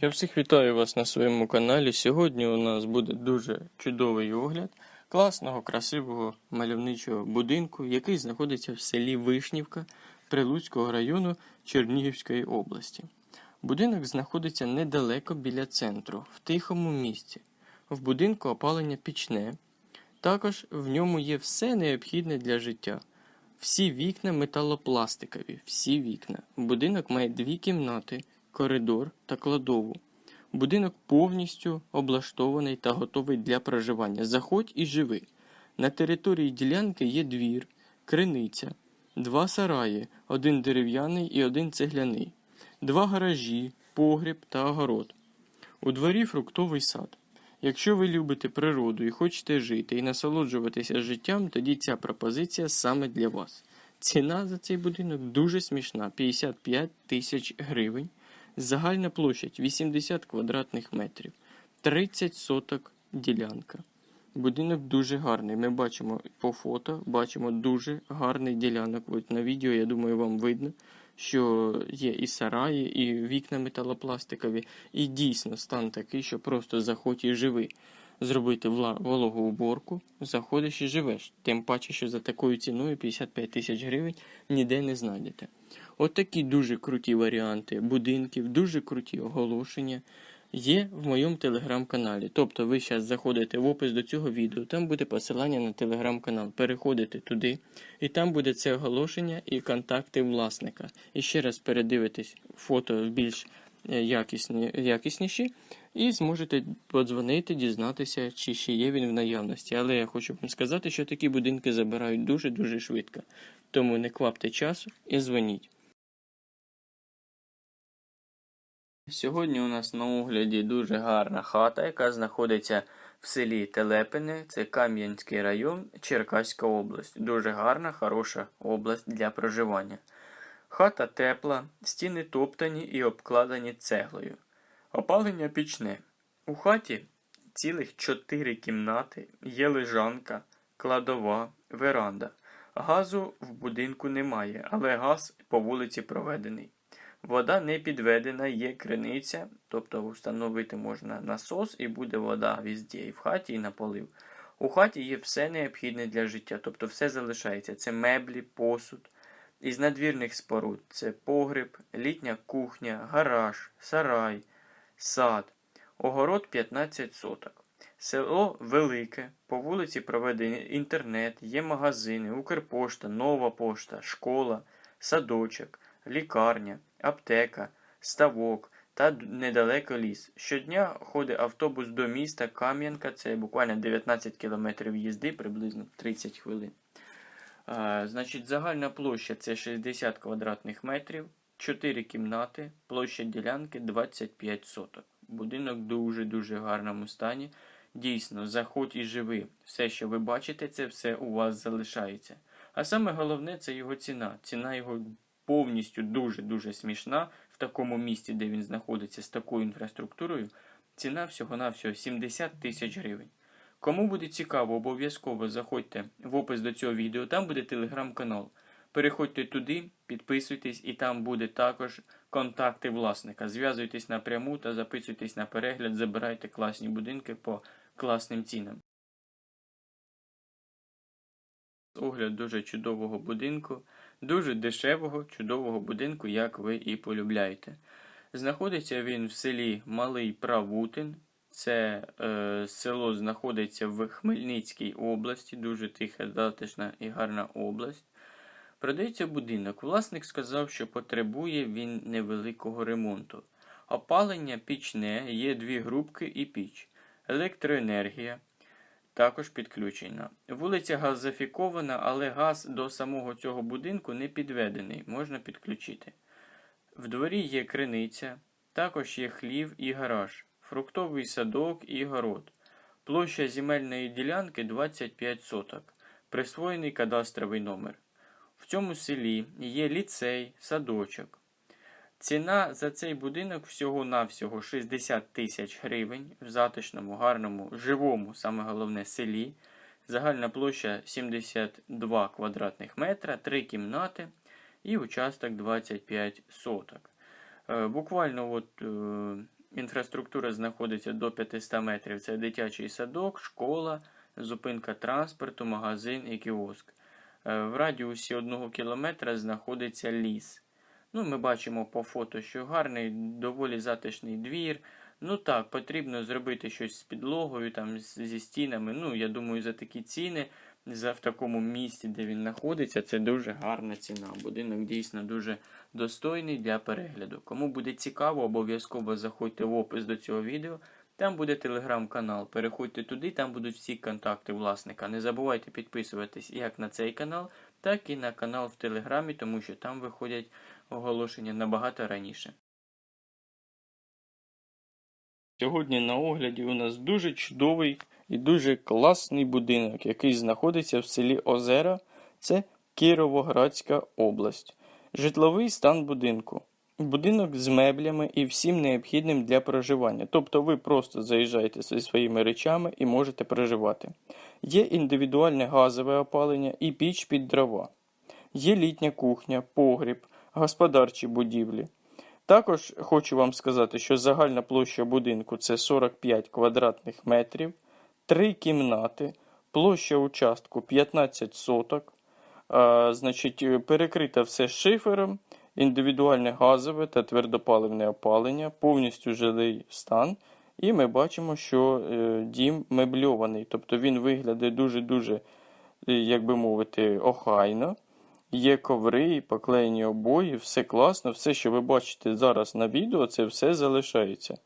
Я всіх вітаю вас на своєму каналі. Сьогодні у нас буде дуже чудовий огляд класного, красивого мальовничого будинку, який знаходиться в селі Вишнівка Прилуцького району Чернігівської області. Будинок знаходиться недалеко біля центру, в тихому місці. В будинку опалення пічне. Також в ньому є все необхідне для життя. Всі вікна металопластикові, всі вікна. Будинок має дві кімнати, коридор та кладову. Будинок повністю облаштований та готовий для проживання. Заходь і живи. На території ділянки є двір, криниця, два сараї, один дерев'яний і один цегляний, два гаражі, погріб та огород. У дворі фруктовий сад. Якщо ви любите природу і хочете жити і насолоджуватися життям, тоді ця пропозиція саме для вас. Ціна за цей будинок дуже смішна 55 тисяч гривень. Загальна площадь 80 квадратних метрів, 30 соток ділянка. Будинок дуже гарний. Ми бачимо по фото, бачимо дуже гарний ділянок. От на відео, я думаю, вам видно, що є і сараї, і вікна металопластикові. І дійсно стан такий, що просто заходь і живи. Зробити вологу уборку, заходиш і живеш. Тим паче, що за такою ціною 55 тисяч гривень ніде не знайдете. От такі дуже круті варіанти будинків, дуже круті оголошення є в моєму телеграм-каналі. Тобто ви зараз заходите в опис до цього відео, там буде посилання на телеграм-канал. Переходите туди, і там буде це оголошення і контакти власника. І ще раз передивитесь фото більш е, якісні, якісніші, і зможете подзвонити, дізнатися, чи ще є він в наявності. Але я хочу вам сказати, що такі будинки забирають дуже-дуже швидко. Тому не квапте часу і дзвоніть. Сьогодні у нас на огляді дуже гарна хата, яка знаходиться в селі Телепине, це Кам'янський район, Черкаська область. Дуже гарна, хороша область для проживання. Хата тепла, стіни топтані і обкладені цеглою. Опалення пічне. У хаті цілих чотири кімнати, є лежанка, кладова, веранда. Газу в будинку немає, але газ по вулиці проведений. Вода не підведена, є криниця, тобто встановити можна насос і буде вода везде, і в хаті, і на полив. У хаті є все необхідне для життя, тобто все залишається. Це меблі, посуд. Із надвірних споруд це погреб, літня кухня, гараж, сарай, сад, огород 15 соток. Село велике, по вулиці проведений інтернет, є магазини, Укрпошта, Нова пошта, школа, садочок, лікарня, аптека, ставок та недалеко ліс. Щодня ходить автобус до міста Кам'янка, це буквально 19 кілометрів їзди, приблизно 30 хвилин. Значить, загальна площа це 60 квадратних метрів, 4 кімнати, площа ділянки 25 соток. Будинок дуже-дуже гарному стані. Дійсно, заходь і живи. Все, що ви бачите, це все у вас залишається. А саме головне це його ціна. Ціна його повністю дуже-дуже смішна в такому місті, де він знаходиться з такою інфраструктурою. Ціна всього-навсього 70 тисяч гривень. Кому буде цікаво, обов'язково заходьте в опис до цього відео, там буде телеграм-канал. Переходьте туди, підписуйтесь, і там буде також контакти власника. Зв'язуйтесь напряму та записуйтесь на перегляд, забирайте класні будинки по класним цінам. Огляд дуже чудового будинку, дуже дешевого, чудового будинку, як ви і полюбляєте. Знаходиться він в селі Малий Правутин. Це е, село знаходиться в Хмельницькій області, дуже тиха, затишна і гарна область. Продається будинок. Власник сказав, що потребує він невеликого ремонту. Опалення пічне, є дві грубки і піч. Електроенергія також підключена. Вулиця газифікована, але газ до самого цього будинку не підведений, можна підключити. В дворі є криниця, також є хлів і гараж, фруктовий садок і город. Площа земельної ділянки 25 соток, присвоєний кадастровий номер. В цьому селі є ліцей, садочок. Ціна за цей будинок всього-навсього 60 тисяч гривень в затишному, гарному, живому, саме головне селі. Загальна площа 72 квадратних метра, 3 кімнати і участок 25 соток. Е, Буквально от, е, інфраструктура знаходиться до 500 метрів. Це дитячий садок, школа, зупинка транспорту, магазин і кіоск. Е, В радіусі 1 кілометра знаходиться ліс. Ну, ми бачимо по фото, що гарний, доволі затишний двір. Ну так, потрібно зробити щось з підлогою, там, зі стінами. Ну, я думаю, за такі ціни, в такому місці, де він знаходиться, це дуже гарна ціна. Будинок дійсно дуже достойний для перегляду. Кому буде цікаво, обов'язково заходьте в опис до цього відео. Там буде телеграм-канал. Переходьте туди, там будуть всі контакти власника. Не забувайте підписуватись як на цей канал, так і на канал в Телеграмі, тому що там виходять оголошення набагато раніше. Сьогодні на огляді у нас дуже чудовий і дуже класний будинок, який знаходиться в селі Озера. Це Кіровоградська область. Житловий стан будинку. Будинок з меблями і всім необхідним для проживання. Тобто ви просто заїжджаєте зі своїми речами і можете проживати. Є індивідуальне газове опалення і піч під дрова. Є літня кухня, погріб, господарчі будівлі. Також хочу вам сказати, що загальна площа будинку це 45 квадратних метрів, 3 кімнати, площа участку 15 соток. А, значить, е, перекрите все шифером, індивідуальне газове та твердопаливне опалення, повністю жилий стан. І ми бачимо, що е, дім мебльований, тобто він виглядає дуже-дуже, е, як би мовити, охайно. Є коври, поклеєні обої, все класно, все, що ви бачите зараз на відео, це все залишається.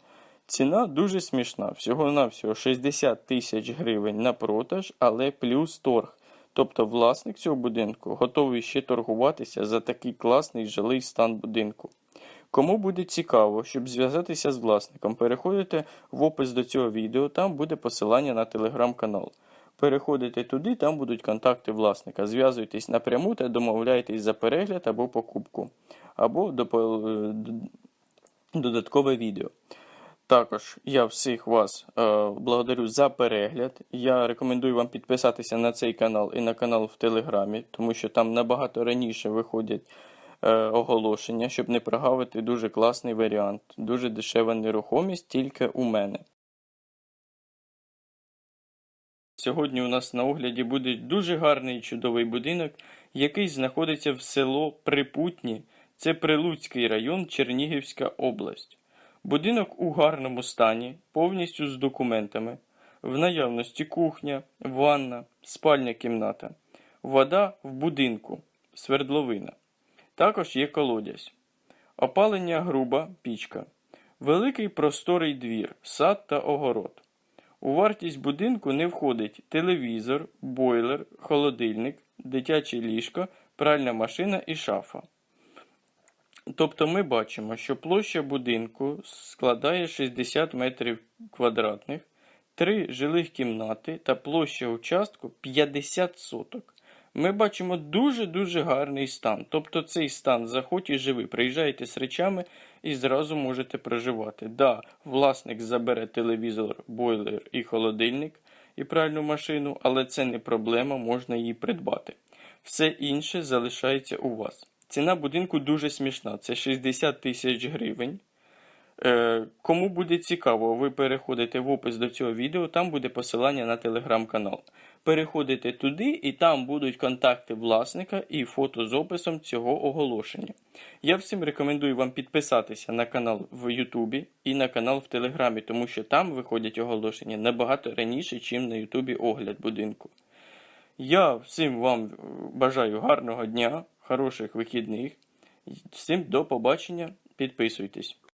Ціна дуже смішна, всього-навсього 60 тисяч гривень на продаж, але плюс торг. Тобто власник цього будинку готовий ще торгуватися за такий класний жилий стан будинку. Кому буде цікаво, щоб зв'язатися з власником, переходите в опис до цього відео, там буде посилання на телеграм-канал. Переходите туди, там будуть контакти власника. Зв'язуйтесь напряму та домовляйтесь за перегляд або покупку, або е, додаткове відео. Також я всіх вас е, благодарю за перегляд. Я рекомендую вам підписатися на цей канал і на канал в Телеграмі, тому що там набагато раніше виходять е, оголошення, щоб не прогавити дуже класний варіант. Дуже дешева нерухомість тільки у мене. Сьогодні у нас на огляді буде дуже гарний і чудовий будинок, який знаходиться в село Припутні. Це Прилуцький район, Чернігівська область. Будинок у гарному стані, повністю з документами. В наявності кухня, ванна, спальня кімната. Вода в будинку, свердловина. Також є колодязь. Опалення груба пічка. Великий просторий двір, сад та огород. У вартість будинку не входить телевізор, бойлер, холодильник, дитяче ліжко, пральна машина і шафа. Тобто ми бачимо, що площа будинку складає 60 метрів квадратних, 3 жилих кімнати та площа участку 50 соток. Ми бачимо дуже-дуже гарний стан. Тобто цей стан заходь і живи. Приїжджаєте з речами і зразу можете проживати. Да, власник забере телевізор, бойлер і холодильник і пральну машину, але це не проблема, можна її придбати. Все інше залишається у вас. Ціна будинку дуже смішна. Це 60 тисяч гривень. Е, кому буде цікаво, ви переходите в опис до цього відео, там буде посилання на телеграм-канал. Переходите туди, і там будуть контакти власника і фото з описом цього оголошення. Я всім рекомендую вам підписатися на канал в Ютубі і на канал в Телеграмі, тому що там виходять оголошення набагато раніше, ніж на Ютубі огляд будинку. Я всім вам бажаю гарного дня, хороших вихідних. Всім до побачення. Підписуйтесь.